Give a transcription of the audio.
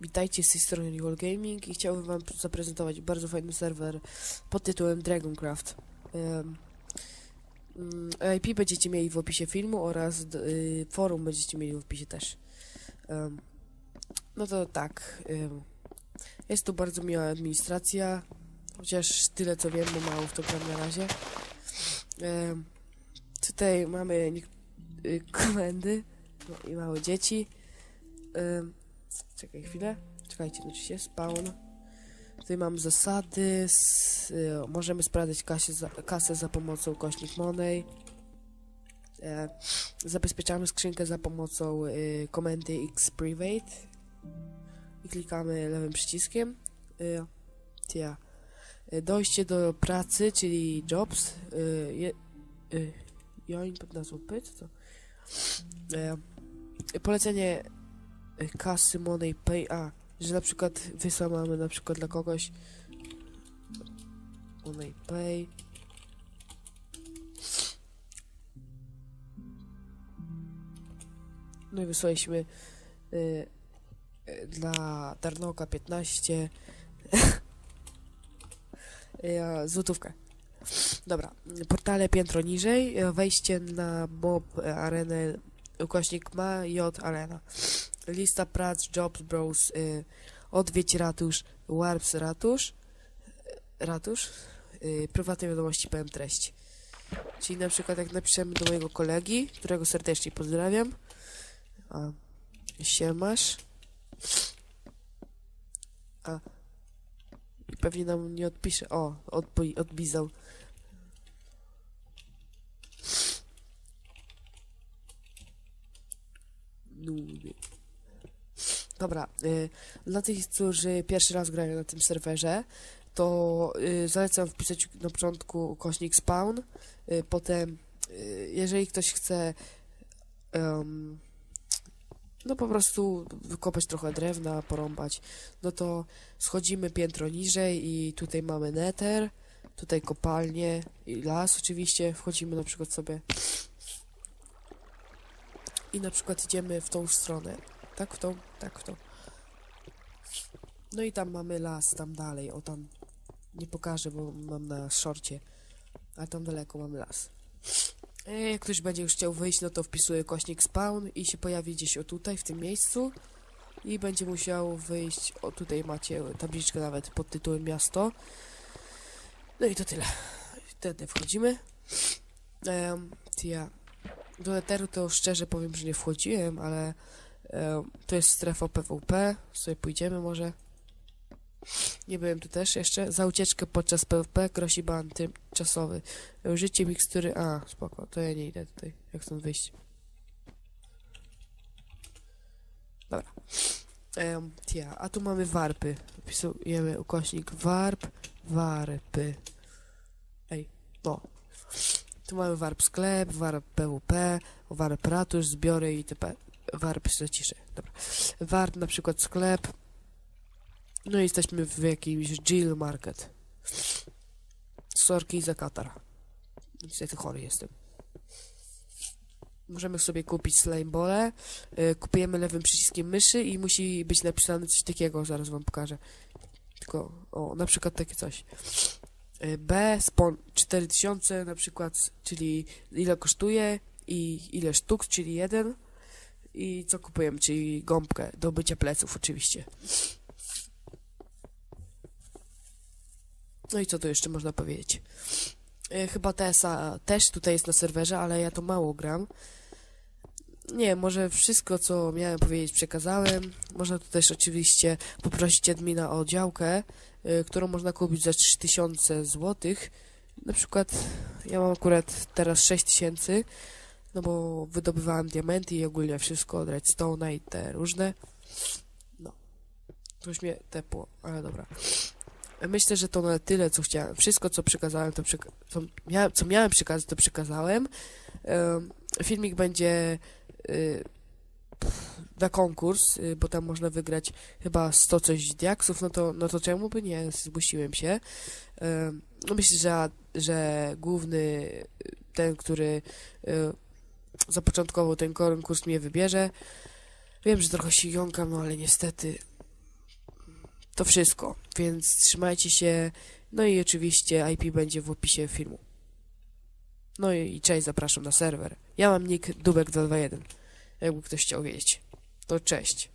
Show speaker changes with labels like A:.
A: Witajcie z tej strony Real Gaming i chciałbym wam zaprezentować bardzo fajny serwer pod tytułem Dragoncraft. Um, IP będziecie mieli w opisie filmu oraz y, forum będziecie mieli w opisie też. Em, no to tak. ym, jest tu bardzo miła administracja, chociaż tyle co wiem, bo mało w to na razie. Em, tutaj mamy y, komendy no, i małe dzieci. Ym, Czekaj chwilę. Czekajcie, znaczy się spawn. Tutaj mam zasady. S, y, możemy sprawdzać kasę za, kasę za pomocą kośnik Money. E, zabezpieczamy skrzynkę za pomocą y, komendy X Private. I klikamy lewym przyciskiem. Y, tia. Y, dojście do pracy, czyli jobs. Y, je, y, join pod nazwą pyt. To. E, polecenie kasy Money Pay, a, że na przykład wysła mamy na przykład dla kogoś. Money Pay no i wysłaliśmy y, y, dla Tarnoka 15 y, złotówkę. Dobra, portale piętro niżej. Wejście na mob arenę ukośnik ma J arena lista prac, jobs, bros, y, odwiedź ratusz, warps ratusz, ratusz, y, prywatne wiadomości PM treść. Czyli na przykład jak napiszemy do mojego kolegi, którego serdecznie pozdrawiam, a siemasz, a pewnie nam nie odpisze, o, odpi- odbizał. Nudy. Dobra, y, dla tych, którzy pierwszy raz grają na tym serwerze, to y, zalecam wpisać na początku kośnik spawn, y, potem jeżeli ktoś chce em, no po prostu wykopać trochę drewna, porąbać, no to schodzimy piętro niżej i tutaj mamy nether, tutaj kopalnię i las oczywiście, wchodzimy na przykład sobie i na przykład idziemy w tą stronę, tak w tak w. No i tam mamy las, tam dalej, o tam nie pokażę, bo mam na szorcie, a tam daleko mamy las. E, Jak ktoś będzie już chciał wyjść, no to wpisuje kośnik spawn i się pojawi gdzieś o tutaj, w tym miejscu i będzie musiał wyjść, o tutaj macie tabliczkę nawet pod tytułem miasto. No i to tyle. Wtedy wchodzimy. Um, ja do Eteru to szczerze powiem, że nie wchodziłem, ale to jest strefa PvP, sobie pójdziemy może. Nie byłem tu też jeszcze. Za ucieczkę podczas PvP grozi ban tymczasowy. Użycie mikstury... A, spoko, to ja nie idę tutaj. Jak stąd wyjść? Dobra. Um, tia, a tu mamy warpy. Wpisujemy ukośnik warp, warpy. Ej, no. Tu mamy warp sklep, warp PWP, warp ratusz, zbiory itp. Warp zaciszę. Dobra. Warp na przykład sklep. No i jesteśmy w jakimś Jill Market. Sorki za Katar. Niestety chory jestem. Możemy sobie kupić slime bole. Y, kupujemy lewym przyciskiem myszy i musi być napisane coś takiego, zaraz wam pokażę. Tylko, o, na przykład takie coś. Y, B, spon 4000 na przykład, czyli ile kosztuje i ile sztuk, czyli jeden. I co kupujemy, czyli gąbkę do bycia pleców oczywiście. No i co tu jeszcze można powiedzieć? E, Chyba TSA też tutaj jest na serwerze, ale ja to mało gram. Nie, może wszystko, co miałem powiedzieć, przekazałem. Można tu też oczywiście poprosić admina o działkę, y, którą można kupić za 3000 zł. Na przykład ja mam akurat teraz 6000, no bo wydobywałem diamenty i ogólnie wszystko od i te różne. No. Już mnie tepło, ale dobra. Myślę, że to na tyle, co chciałem. Wszystko, co przekazałem, to co, miałem, co miałem przekazać, to przekazałem. Em, filmik będzie y, na konkurs, y, bo tam można wygrać chyba 100 coś diaksów, no to, no to czemu by nie? Zgłosiłem się. No myślę, że, że główny, y, ten, który y, zapoczątkował ten konkurs mnie wybierze. Wiem, że trochę się jąkam, no ale niestety to wszystko, więc trzymajcie się. No i oczywiście IP będzie w opisie filmu. No i cześć, zapraszam na serwer. Ja mam nick Dubek221, jakby ktoś chciał wiedzieć. To cześć.